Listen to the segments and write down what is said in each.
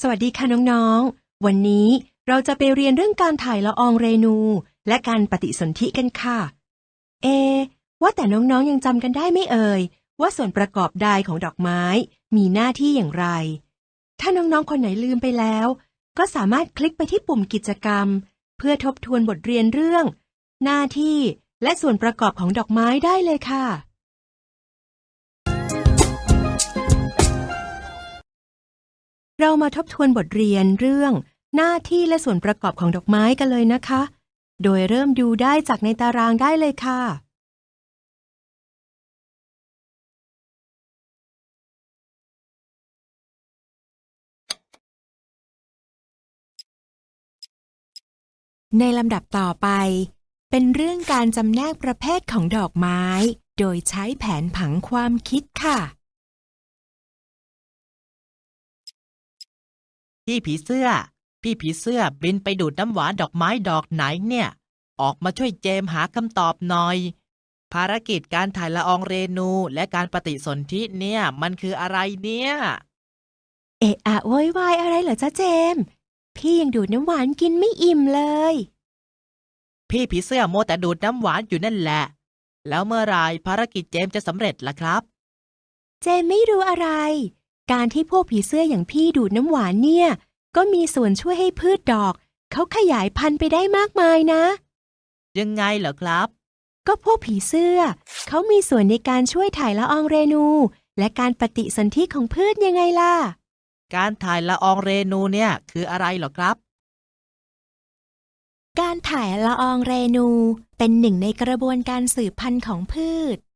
สวัสดีค่ะน้องๆ วันนี้เราจะไปเรียนเรื่องการถ่ายละอองเรนู และการปฏิสนธิกันค่ะ เอะว่าแต่น้องๆยังจำกันได้ไหมเอ่ย ว่าส่วนประกอบใดของดอกไม้ มีหน้าที่อย่างไร ถ้าน้องๆคนไหนลืมไปแล้ว ก็สามารถคลิกไปที่ปุ่มกิจกรรม เพื่อทบทวนบทเรียนเรื่อง หน้าที่และส่วนประกอบของดอกไม้ได้เลยค่ะ เรามาทบทวนบทเรียนเรื่อง หน้าที่และส่วนประกอบของดอกไม้กันเลยนะคะ โดยเริ่มดูได้จากในตารางได้เลยค่ะ ในลำดับต่อไป เป็นเรื่องการจำแนกประเภทของดอกไม้ โดยใช้แผนผังความคิดค่ะ พี่ผีเสื้อ พี่ผีเสื้อบินไปดูดน้ำหวานดอกไม้ดอกไหนเนี่ย ออกมาช่วยเจมหาคำตอบหน่อย ภารกิจการถ่ายละอองเรนูและการปฏิสนธิเนี่ย มันคืออะไรเนี่ย เอะอะโวยวายอะไรเหรอจ๊ะเจมส์พี่ยังดูดน้ำหวานกินไม่อิ่มเลย พี่ผีเสื้อโมวแต่ดูดน้ำหวานอยู่นั่นแหละ แล้วเมื่อไหรภารกิจเจมจะสำเร็จล่ะครับ เจมไม่รู้อะไร การที่พวกผีเสื้ออย่างพี่ดูดน้ำหวานเนี่ย ก็มีส่วนช่วยให้พืชดอก เขาขยายพันธุ์ไปได้มากมายนะ ยังไงเหรอครับ ก็พวกผีเสื้อ เขามีส่วนในการช่วยถ่ายละอองเรนู และการปฏิสนธิของพืชยังไงล่ะ การถ่ายละอองเรนูเนี่ยคืออะไรเหรอครับ การถ่ายละอองเรนูเป็นหนึ่งในกระบวนการสืบพันธุ์ของพืชเ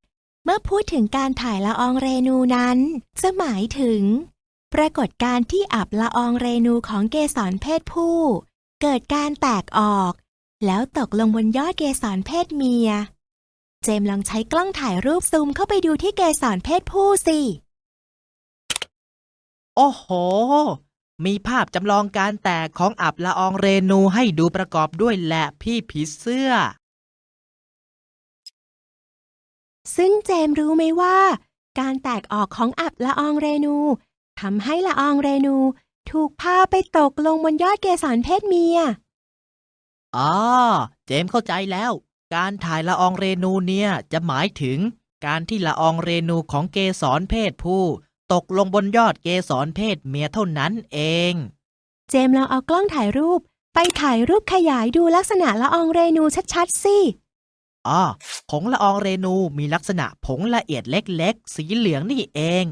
มื่อพูดถึงการถ่ายละอองเรนูนั้น จะหมายถึง ปรากฏการณ์ที่อับละอองเรนูของเกสรเพศผู้ เกิดการแตกออก แล้วตกลงบนยอดเกสรเพศเมีย เจมลองใช้กล้องถ่ายรูปซูมเข้าไปดูที่เกสรเพศผู้สิ โอ้โห มีภาพจำลองการแตกของอับละอองเรนูให้ดูประกอบด้วยแหละพี่ผีเสื้อ ซึ่งเจมส์รู้ไหมว่า การแตกออกของอับละอองเรนูทำให้ละอองเรนู ถูกพาไปตกลงบนยอดเกสรเพศเมียอ๋อเจมส์เข้าใจแล้ว การถ่ายละอองเรนูเนี่ยจะหมายถึง การที่ละอองเรนูของเกสรเพศผู้ ตกลงบนยอดเกสรเพศเมียเท่านั้นเอง เจมส์ลองเอากล้องถ่ายรูป ไปถ่ายรูปขยายดูลักษณะละอองเรนูชัดๆสิ อ๋อผงละอองเรนูมีลักษณะผงละเอียดเล็กๆ สีเหลืองนี่เอง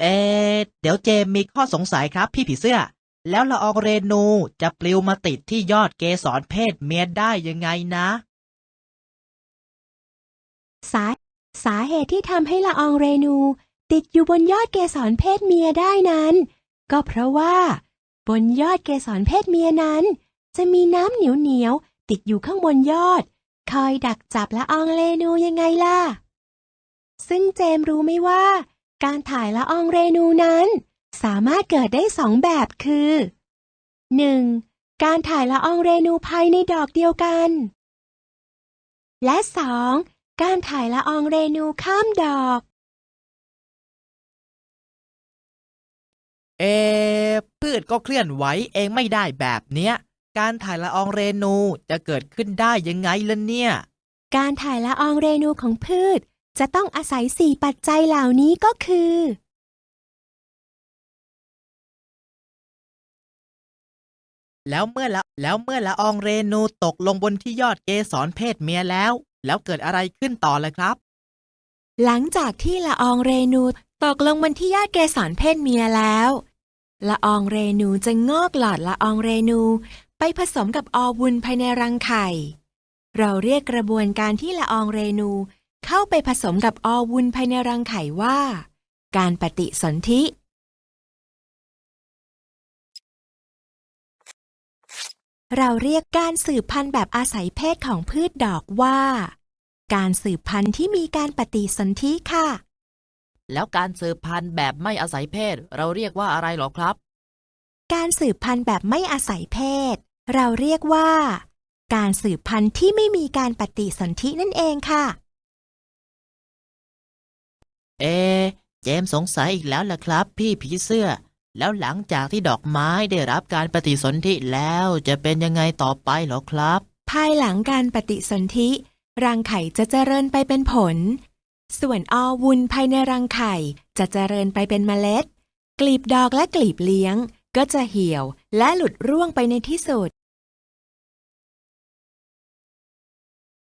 เอ เดี๋ยวเจมมีข้อสงสัยครับพี่ผีเสื้อ แล้วละอองเรนูจะปลิวมาติดที่ยอดเกสรเพศเมียได้ยังไงนะ สาสาเหตุที่ทำให้ละอองเรนูติดอยู่บนยอดเกสรเพศเมียได้นั้น ก็เพราะว่า บนยอดเกสรเพศเมียนั้น จะมีน้ำเหนียวเหนียว ติดอยู่ข้างบนยอด คอยดักจับละอองเรนูยังไงล่ะ ซึ่งเจมรู้ไหมว่า การถ่ายละอองเรนูนั้น สามารถเกิดได้สองแบบคือ 1. การถ่ายละอองเรนูภายในดอกเดียวกัน และ 2. การถ่ายละอองเรนูข้ามดอก เอ พืชก็เคลื่อนไหวเองไม่ได้แบบเนี้ย การถ่ายละอองเรนูจะเกิดขึ้นได้ยังไงล่ะเนี่ย การถ่ายละอองเรนูของพืช จะต้องอาศัยสี่ปัจจัยเหล่านี้ก็คือ แล้วเมื่อละแล้วเมื่อละอองเรนูตกลงบนที่ยอดเกสรเพศเมียแล้ว แล้วเกิดอะไรขึ้นต่อเลยครับ หลังจากที่ละอองเรนูตกลงบนที่ยอดเกสรเพศเมียแล้วละอองเรนูจะงอกหลอดละอองเรนู ไปผสมกับอวุธภายในรังไข่ เราเรียกกระบวนการที่ละอองเรนูเข้าไปผสมกับอวุธภายในรังไข่ว่า การปฏิสนธิเราเรียกการสืบพันธุ์แบบอาศัยเพศของพืชดอกว่า การสืบพันธุ์ที่มีการปฏิสนธิค่ะ แล้วการสืบพันธุ์แบบไม่อาศัยเพศ เราเรียกว่าอะไรหรอครับ การสืบพันธุ์แบบไม่อาศัยเพศ เราเรียกว่า การสืบพันธุ์ที่ไม่มีการปฏิสนธินั่นเองค่ะ เอะเจจมส์สงสัยอีกแล้วล่ะครับ พี่ผีเสื้อ แล้วหลังจากที่ดอกไม้ได้รับการปฏิสนธิแล้วจะเป็นยังไงต่อไปเหรอครับ ภายหลังการปฏิสนธิ รังไข่จะเจริญไปเป็นผล ส่วนอวุนภายในรังไข่จะเจริญไปเป็นเมล็ด กลีบดอกและกลีบเลี้ยงก็จะเหี่ยวและหลุดร่วงไปในที่สุด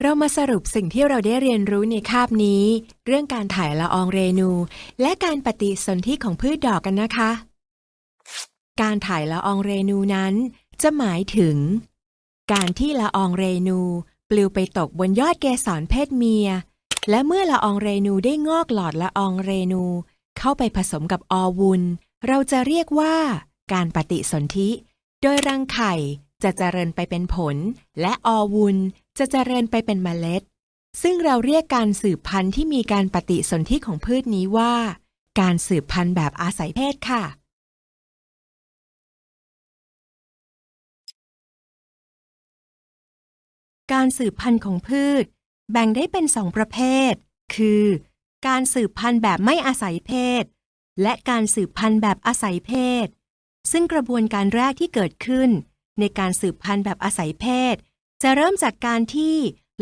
เรามาสรุปสิ่งที่เราได้เรียนรู้ในคาบนี้ เรื่องการถ่ายละอองเรนู และการปฏิสนธิของพืชดอกกันนะคะ การถ่ายละอองเรนูนั้น จะหมายถึง การที่ละอองเรนูปลิวไปตกบนยอดเกสรเพศเมีย และเมื่อละอองเรนูได้งอกหลอดละอองเรนู เข้าไปผสมกับอวุนเราจะเรียกว่า การปฏิสนธิ โดยรังไข่จะเจริญไปเป็นผล และอวุน จะเจริญไปเป็นเมล็ด ซึ่งเราเรียกการสืบพันธุ์ที่มีการปฏิสนธิของพืชนี้ว่า การสืบพันธุ์แบบอาศัยเพศค่ะ การสืบพันธุ์ของพืช แบ่งได้เป็นสองประเภท คือ การสืบพันธุ์แบบไม่อาศัยเพศ และการสืบพันธุ์แบบอาศัยเพศ ซึ่งกระบวนการแรกที่เกิดขึ้น ในการสืบพันธุ์แบบอาศัยเพศ จะเริ่มจากการที่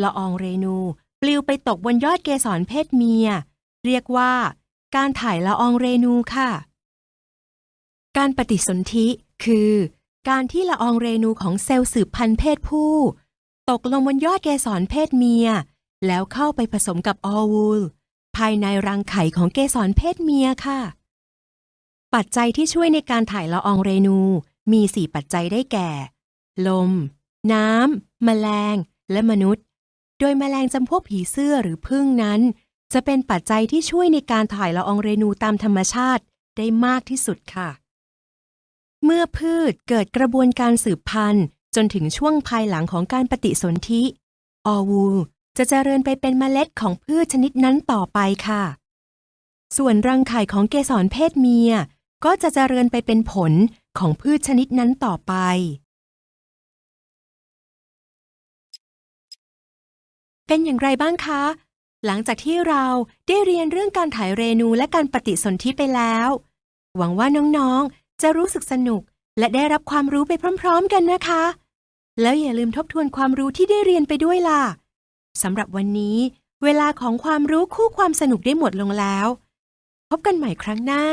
ละอองเรนูปลิวไปตกบนยอดเกสรเพศเมีย เรียกว่า การถ่ายละอองเรนูค่ะ การปฏิสนธิคือ การที่ละอองเรนูของเซลล์สืบพันธุ์เพศผู้ ตกลงบนยอดเกสรเพศเมีย แล้วเข้าไปผสมกับออวูล ภายในรังไข่ของเกสรเพศเมียค่ะ ปัจจัยที่ช่วยในการถ่ายละอองเรนูมีสี่ปัจจัยได้แก่ ลม น้ำแมลง และมนุษย์ โดยแมลงจำพวกผีเสื้อหรือผึ้งนั้น จะเป็นปัจจัยที่ช่วยในการถ่ายละอองเรนูตามธรรมชาติได้มากที่สุดค่ะ เมื่อพืชเกิดกระบวนการสืบพันธุ์ จนถึงช่วงภายหลังของการปฏิสนธิ ออวูจะเจริญไปเป็นเมล็ดของพืชชนิดนั้นต่อไปค่ะ ส่วนรังไข่ของเกสรเพศเมีย ก็จะเจริญไปเป็นผลของพืชชนิดนั้นต่อไป เป็นอย่างไรบ้างคะ หลังจากที่เราได้เรียนเรื่องการถ่ายเรนูและการปฏิสนธิไปแล้ว หวังว่าน้องๆ จะรู้สึกสนุกและได้รับความรู้ไปพร้อม ๆ กันนะคะ แล้วอย่าลืมทบทวนความรู้ที่ได้เรียนไปด้วยล่ะสำหรับวันนี้ เวลาของความรู้คู่ความสนุกได้หมดลงแล้ว พบกันใหม่ครั้งหน้า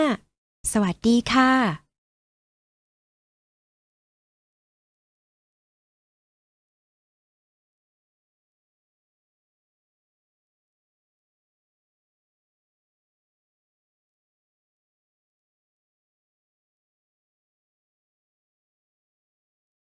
สวัสดีค่ะ